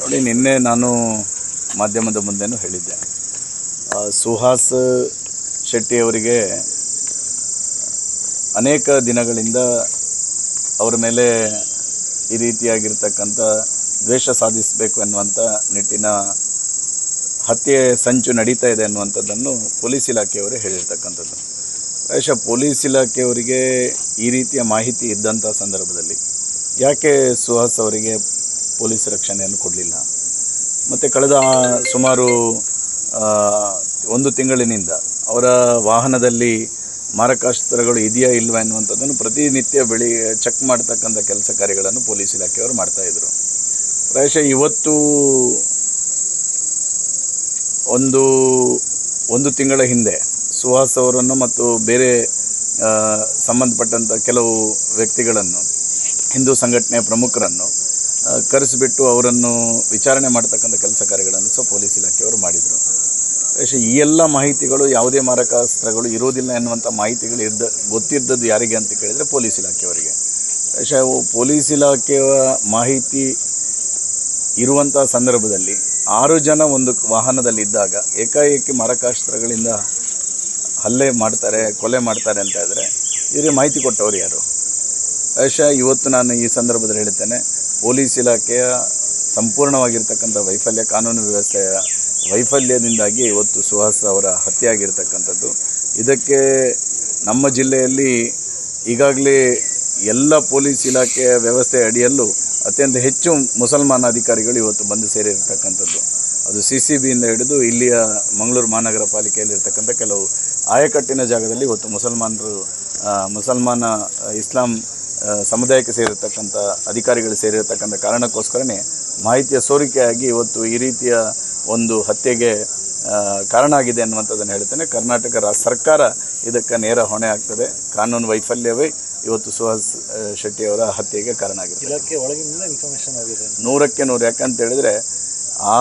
ನೋಡಿ, ನಿನ್ನೆ ನಾನು ಮಾಧ್ಯಮದ ಮುಂದೆನೂ ಹೇಳಿದ್ದೆ ಸುಹಾಸ್ ಶೆಟ್ಟಿಯವರಿಗೆ ಅನೇಕ ದಿನಗಳಿಂದ ಅವರ ಮೇಲೆ ಈ ರೀತಿಯಾಗಿರ್ತಕ್ಕಂಥ ದ್ವೇಷ ಸಾಧಿಸಬೇಕು ಎನ್ನುವಂಥ ನಿಟ್ಟಿನ ಹತ್ಯೆ ಸಂಚು ನಡೀತಾ ಇದೆ ಅನ್ನುವಂಥದ್ದನ್ನು ಪೊಲೀಸ್ ಇಲಾಖೆಯವರೇ ಹೇಳಿರ್ತಕ್ಕಂಥದ್ದು. ಪ್ರಾಯಶಃ ಪೊಲೀಸ್ ಇಲಾಖೆಯವರಿಗೆ ಈ ರೀತಿಯ ಮಾಹಿತಿ ಇದ್ದಂಥ ಸಂದರ್ಭದಲ್ಲಿ ಯಾಕೆ ಸುಹಾಸ್ ಅವರಿಗೆ ಪೊಲೀಸ್ ರಕ್ಷಣೆಯನ್ನು ಕೊಡಲಿಲ್ಲ. ಮತ್ತು ಕಳೆದ ಸುಮಾರು ಒಂದು ತಿಂಗಳಿನಿಂದ ಅವರ ವಾಹನದಲ್ಲಿ ಮಾರಕಾಸ್ತ್ರಗಳು ಇದೆಯಾ ಇಲ್ವಾ ಎನ್ನುವಂಥದ್ದನ್ನು ಪ್ರತಿನಿತ್ಯ ಬೆಳಿ ಚೆಕ್ ಮಾಡ್ತಕ್ಕಂಥ ಕೆಲಸ ಕಾರ್ಯಗಳನ್ನು ಪೊಲೀಸ್ ಇಲಾಖೆಯವರು ಮಾಡ್ತಾಯಿದ್ರು ಪ್ರಾಯಶಃ ಇವತ್ತು ಒಂದು ಒಂದು ತಿಂಗಳ ಹಿಂದೆ ಸುಹಾಸ್ ಅವರನ್ನು ಮತ್ತು ಬೇರೆ ಸಂಬಂಧಪಟ್ಟಂಥ ಕೆಲವು ವ್ಯಕ್ತಿಗಳನ್ನು, ಹಿಂದೂ ಸಂಘಟನೆಯ ಪ್ರಮುಖರನ್ನು ಕರೆಸಿಬಿಟ್ಟು ಅವರನ್ನು ವಿಚಾರಣೆ ಮಾಡ್ತಕ್ಕಂಥ ಕೆಲಸ ಕಾರ್ಯಗಳನ್ನು ಸಹ ಪೊಲೀಸ್ ಇಲಾಖೆಯವರು ಮಾಡಿದರು. ಈ ಎಲ್ಲ ಮಾಹಿತಿಗಳು ಯಾವುದೇ ಮಾರಕಾಸ್ತ್ರಗಳು ಇರೋದಿಲ್ಲ ಎನ್ನುವಂಥ ಮಾಹಿತಿಗಳು ಇದ್ದ ಗೊತ್ತಿದ್ದದ್ದು ಯಾರಿಗೆ ಅಂತ ಕೇಳಿದರೆ ಪೊಲೀಸ್ ಇಲಾಖೆಯವರಿಗೆ. ಬಹುಶಃ ಪೊಲೀಸ್ ಇಲಾಖೆಯ ಮಾಹಿತಿ ಇರುವಂಥ ಸಂದರ್ಭದಲ್ಲಿ ಆರು ಜನ ಒಂದು ವಾಹನದಲ್ಲಿದ್ದಾಗ ಏಕಾಏಕಿ ಮಾರಕಾಸ್ತ್ರಗಳಿಂದ ಹಲ್ಲೆ ಮಾಡ್ತಾರೆ, ಕೊಲೆ ಮಾಡ್ತಾರೆ ಅಂತ ಇದ್ದರೆ ಇವರಿಗೆ ಮಾಹಿತಿ ಕೊಟ್ಟವರು ಯಾರು? ಬಹುಶಃ ಇವತ್ತು ನಾನು ಈ ಸಂದರ್ಭದಲ್ಲಿ ಹೇಳ್ತೇನೆ ಪೊಲೀಸ್ ಇಲಾಖೆಯ ಸಂಪೂರ್ಣವಾಗಿರ್ತಕ್ಕಂಥ ವೈಫಲ್ಯ, ಕಾನೂನು ವ್ಯವಸ್ಥೆಯ ವೈಫಲ್ಯದಿಂದಾಗಿ ಇವತ್ತು ಸುಹಾಸ್ ಅವರ ಹತ್ಯೆ ಆಗಿರ್ತಕ್ಕಂಥದ್ದು ಇದಕ್ಕೆ ನಮ್ಮ ಜಿಲ್ಲೆಯಲ್ಲಿ ಈಗಾಗಲೇ ಎಲ್ಲ ಪೊಲೀಸ್ ಇಲಾಖೆಯ ವ್ಯವಸ್ಥೆ ಅಡಿಯಲ್ಲೂ ಅತ್ಯಂತ ಹೆಚ್ಚು ಮುಸಲ್ಮಾನ ಅಧಿಕಾರಿಗಳು ಇವತ್ತು ಬಂದು ಸೇರಿರ್ತಕ್ಕಂಥದ್ದು. ಅದು ಸಿ ಸಿ ಬಿಯಿಂದ ಹಿಡಿದು ಇಲ್ಲಿಯ ಮಂಗಳೂರು ಮಹಾನಗರ ಪಾಲಿಕೆಯಲ್ಲಿರ್ತಕ್ಕಂಥ ಕೆಲವು ಆಯಕಟ್ಟಿನ ಜಾಗದಲ್ಲಿ ಇವತ್ತು ಮುಸಲ್ಮಾನರು ಮುಸಲ್ಮಾನ ಇಸ್ಲಾಂ ಸಮುದಾಯಕ್ಕೆ ಸೇರಿರ್ತಕ್ಕಂಥ ಅಧಿಕಾರಿಗಳು ಸೇರಿರ್ತಕ್ಕಂಥ ಕಾರಣಕ್ಕೋಸ್ಕರನೇ ಮಾಹಿತಿಯ ಸೋರಿಕೆಯಾಗಿ ಇವತ್ತು ಈ ರೀತಿಯ ಒಂದು ಹತ್ಯೆಗೆ ಕಾರಣ ಆಗಿದೆ ಅನ್ನುವಂಥದ್ದನ್ನು ಹೇಳ್ತೇನೆ. ಕರ್ನಾಟಕ ರಾ ಸರ್ಕಾರ ಇದಕ್ಕೆ ನೇರ ಹೊಣೆ ಆಗ್ತದೆ. ಕಾನೂನು ವೈಫಲ್ಯವೇ ಇವತ್ತು ಸುಹಾಸ್ ಶೆಟ್ಟಿಯವರ ಹತ್ಯೆಗೆ ಕಾರಣ ಆಗಿದೆ ಇದಕ್ಕೆ ಒಳಗಿನಿಂದ ಇನ್ಫಾರ್ಮೇಶನ್ ಆಗಿದೆ ನೂರಕ್ಕೆ ನೂರು. ಯಾಕಂತ ಹೇಳಿದರೆ ಆ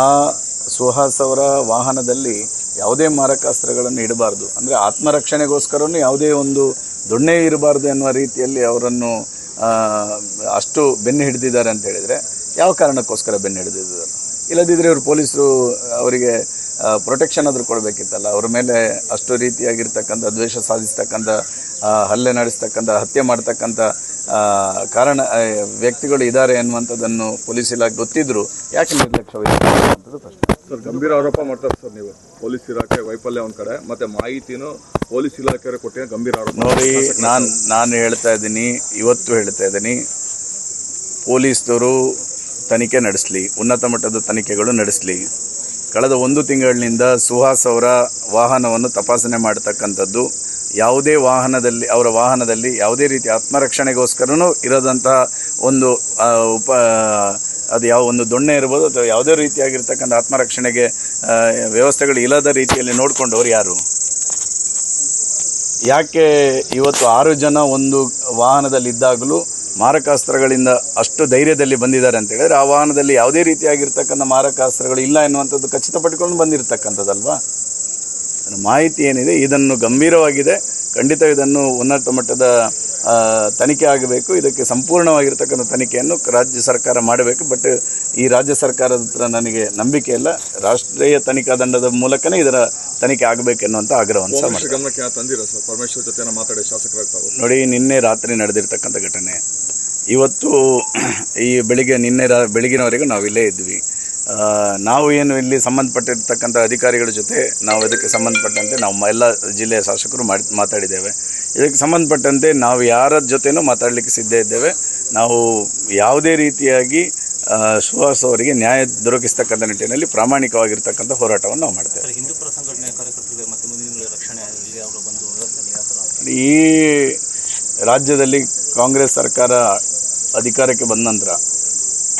ಸುಹಾಸ್ ಅವರ ವಾಹನದಲ್ಲಿ ಯಾವುದೇ ಮಾರಕಾಸ್ತ್ರಗಳನ್ನು ಇಡಬಾರ್ದು. ಅಂದರೆ ಆತ್ಮರಕ್ಷಣೆಗೋಸ್ಕರನೂ ಯಾವುದೇ ಒಂದು ದೊಣ್ಣೆ ಇರಬಾರ್ದು ಎನ್ನುವ ರೀತಿಯಲ್ಲಿ ಅವರನ್ನು ಅಷ್ಟು ಬೆನ್ನು ಹಿಡಿದಿದ್ದಾರೆ ಅಂತ ಹೇಳಿದರೆ ಯಾವ ಕಾರಣಕ್ಕೋಸ್ಕರ ಬೆನ್ನು ಹಿಡಿದಿದ್ದಾರೆ? ಇಲ್ಲದಿದ್ದರೆ ಇವರು ಪೊಲೀಸರು ಅವರಿಗೆ ಪ್ರೊಟೆಕ್ಷನ್ ಆದರೂ ಕೊಡಬೇಕಿತ್ತಲ್ಲ. ಅವ್ರ ಮೇಲೆ ಅಷ್ಟು ರೀತಿಯಾಗಿರ್ತಕ್ಕಂಥ ದ್ವೇಷ ಸಾಧಿಸ್ತಕ್ಕಂಥ ಹಲ್ಲೆ ನಡೆಸ್ತಕ್ಕಂಥ, ಹತ್ಯೆ ಮಾಡ್ತಕ್ಕಂಥ ಕಾರಣ ವ್ಯಕ್ತಿಗಳು ಇದ್ದಾರೆ ಅನ್ನುವಂಥದ್ದನ್ನು ಪೊಲೀಸ್ ಇಲಾಖೆ ಗೊತ್ತಿದ್ರು ಯಾಕೆ ನಿರ್ಲಕ್ಷ್ಯ ವಹಿಸಿದ್ರು ಪ್ರಶ್ನೆ. ಸರ್ ಗಂಭೀರ ಆರೋಪ ಮಾಡ್ತಾರೆ ಸರ್ ನೀವು. ಪೊಲೀಸ್ ಇಲಾಖೆ ವೈಫಲ್ಯ ಒಂದು ಕಡೆ ಮತ್ತೆ ಮಾಹಿತಿನೂ ಪೊಲೀಸ್ ಇಲಾಖೆಯವರು ಕೊಟ್ಟಿರೋ ಗಂಭೀರ ಆರೋಪ. ನೋಡಿ ನಾನು ನಾನು ಹೇಳ್ತಾ ಇದ್ದೀನಿ ಇವತ್ತು ಹೇಳ್ತಾ ಇದ್ದೀನಿ. ಪೊಲೀಸರು ತನಿಖೆ ನಡೆಸಲಿ ಉನ್ನತ ಮಟ್ಟದ ತನಿಖೆಗಳು ನಡೆಸಲಿ. ಕಳೆದ ಒಂದು ತಿಂಗಳಿನಿಂದ ಸುಹಾಸ್ ಅವರ ವಾಹನವನ್ನು ತಪಾಸಣೆ ಮಾಡತಕ್ಕಂಥದ್ದು ಯಾವುದೇ ವಾಹನದಲ್ಲಿ, ಅವರ ವಾಹನದಲ್ಲಿ ಯಾವುದೇ ರೀತಿ ಆತ್ಮರಕ್ಷಣೆಗೋಸ್ಕರನೂ ಇರೋದಂತಹ ಒಂದು ಉಪ, ಅದು ಯಾವ ಒಂದು ದೊಣ್ಣೆ ಇರ್ಬೋದು ಅಥವಾ ಯಾವುದೇ ರೀತಿಯಾಗಿರ್ತಕ್ಕಂಥ ಆತ್ಮರಕ್ಷಣೆಗೆ ವ್ಯವಸ್ಥೆಗಳು ಇಲ್ಲದ ರೀತಿಯಲ್ಲಿ ನೋಡಿಕೊಂಡವರು ಯಾರು? ಯಾಕೆ ಇವತ್ತು ಆರು ಜನ ಒಂದು ವಾಹನದಲ್ಲಿದ್ದಾಗಲೂ ಮಾರಕಾಸ್ತ್ರಗಳಿಂದ ಅಷ್ಟು ಧೈರ್ಯದಲ್ಲಿ ಬಂದಿದ್ದಾರೆ ಅಂತ ಹೇಳಿದ್ರೆ ಆ ವಾಹನದಲ್ಲಿ ಯಾವುದೇ ರೀತಿಯಾಗಿರ್ತಕ್ಕಂಥ ಮಾರಕಾಸ್ತ್ರಗಳು ಇಲ್ಲ ಎನ್ನುವಂಥದ್ದು ಖಚಿತಪಟ್ಟುಕೊಂಡು ಬಂದಿರತಕ್ಕಂಥದ್ದಲ್ವಾ? ಮಾಹಿತಿ ಏನಿದೆ ಇದನ್ನು ಗಂಭೀರವಾಗಿದೆ. ಖಂಡಿತ ಇದನ್ನು ಉನ್ನತ ಮಟ್ಟದ ತನಿಖೆ ಆಗಬೇಕು. ಇದಕ್ಕೆ ಸಂಪೂರ್ಣವಾಗಿರ್ತಕ್ಕಂಥ ತನಿಖೆಯನ್ನು ರಾಜ್ಯ ಸರ್ಕಾರ ಮಾಡಬೇಕು. ಬಟ್ ಈ ರಾಜ್ಯ ಸರ್ಕಾರದ ಹತ್ರ ನನಗೆ ನಂಬಿಕೆ ಇಲ್ಲ. ರಾಷ್ಟ್ರೀಯ ತನಿಖಾ ದಂಡದ ಮೂಲಕನೇ ಇದರ ತನಿಖೆ ಆಗಬೇಕೆನ್ನುವಂಥ ಆಗ್ರಹವನ್ನು ಸಹ ಗಮನಕ್ಕೆ ಸರ್? ಪರಮೇಶ್ವರ್ ಜೊತೆ ಮಾತಾಡಿ ಶಾಸಕರಾಗ್ತಾವೆ ನೋಡಿ ನಿನ್ನೆ ರಾತ್ರಿ ನಡೆದಿರ್ತಕ್ಕಂಥ ಘಟನೆ. ಇವತ್ತು ಈ ಬೆಳಿಗ್ಗೆ ನಿನ್ನೆ ರಾ ಬೆಳಗಿನವರೆಗೂ ನಾವು ಇಲ್ಲೇ ಇದ್ವಿ. ನಾವು ಏನು ಇಲ್ಲಿ ಸಂಬಂಧಪಟ್ಟಿರ್ತಕ್ಕಂಥ ಅಧಿಕಾರಿಗಳ ಜೊತೆ ನಾವು ಇದಕ್ಕೆ ಸಂಬಂಧಪಟ್ಟಂತೆ ನಾವು ಎಲ್ಲ ಜಿಲ್ಲೆಯ ಶಾಸಕರು ಮಾಡಿ ಮಾತಾಡಿದ್ದೇವೆ. ಇದಕ್ಕೆ ಸಂಬಂಧಪಟ್ಟಂತೆ ನಾವು ಯಾರ ಜೊತೆನೂ ಮಾತಾಡಲಿಕ್ಕೆ ಸಿದ್ಧ ಇದ್ದೇವೆ. ನಾವು ಯಾವುದೇ ರೀತಿಯಾಗಿ ಸುಹಾಸ್ ಅವರಿಗೆ ನ್ಯಾಯ ದೊರಕಿಸ್ತಕ್ಕಂಥ ನಿಟ್ಟಿನಲ್ಲಿ ಪ್ರಾಮಾಣಿಕವಾಗಿರ್ತಕ್ಕಂಥ ಹೋರಾಟವನ್ನು ನಾವು ಮಾಡ್ತೇವೆ. ಈ ರಾಜ್ಯದಲ್ಲಿ ಕಾಂಗ್ರೆಸ್ ಸರ್ಕಾರ ಅಧಿಕಾರಕ್ಕೆ ಬಂದ ನಂತರ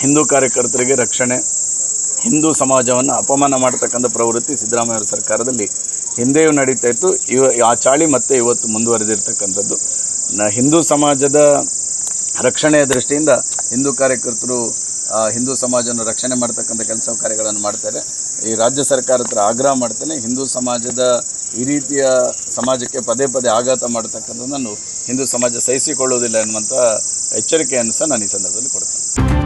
ಹಿಂದೂ ಕಾರ್ಯಕರ್ತರಿಗೆ ರಕ್ಷಣೆ ಹಿಂದೂ ಸಮಾಜವನ್ನು ಅಪಮಾನ ಮಾಡತಕ್ಕಂಥ ಪ್ರವೃತ್ತಿ ಸಿದ್ದರಾಮಯ್ಯ ಅವರ ಸರ್ಕಾರದಲ್ಲಿ ಹಿಂದೆಯೂ ನಡೀತಾ ಇತ್ತು. ಇವ, ಆ ಚಾಳಿ ಮತ್ತೆ ಇವತ್ತು ಮುಂದುವರೆದಿರ್ತಕ್ಕಂಥದ್ದು. ನ ಹಿಂದೂ ಸಮಾಜದ ರಕ್ಷಣೆಯ ದೃಷ್ಟಿಯಿಂದ ಹಿಂದೂ ಕಾರ್ಯಕರ್ತರು ಹಿಂದೂ ಸಮಾಜವನ್ನು ರಕ್ಷಣೆ ಮಾಡ್ತಕ್ಕಂಥ ಕೆಲಸ ಕಾರ್ಯಗಳನ್ನು ಮಾಡ್ತಾರೆ. ಈ ರಾಜ್ಯ ಸರ್ಕಾರ ಹತ್ರ ಆಗ್ರಹ ಮಾಡ್ತೇನೆ, ಹಿಂದೂ ಸಮಾಜದ ಈ ರೀತಿಯ ಸಮಾಜಕ್ಕೆ ಪದೇ ಪದೇ ಆಘಾತ ಮಾಡತಕ್ಕಂಥದ್ದನ್ನು ಹಿಂದೂ ಸಮಾಜ ಸಹಿಸಿಕೊಳ್ಳುವುದಿಲ್ಲ ಎನ್ನುವಂಥ ಎಚ್ಚರಿಕೆಯನ್ನು ಸಹ ನಾನು ಈ ಸಂದರ್ಭದಲ್ಲಿ ಕೊಡ್ತೇನೆ.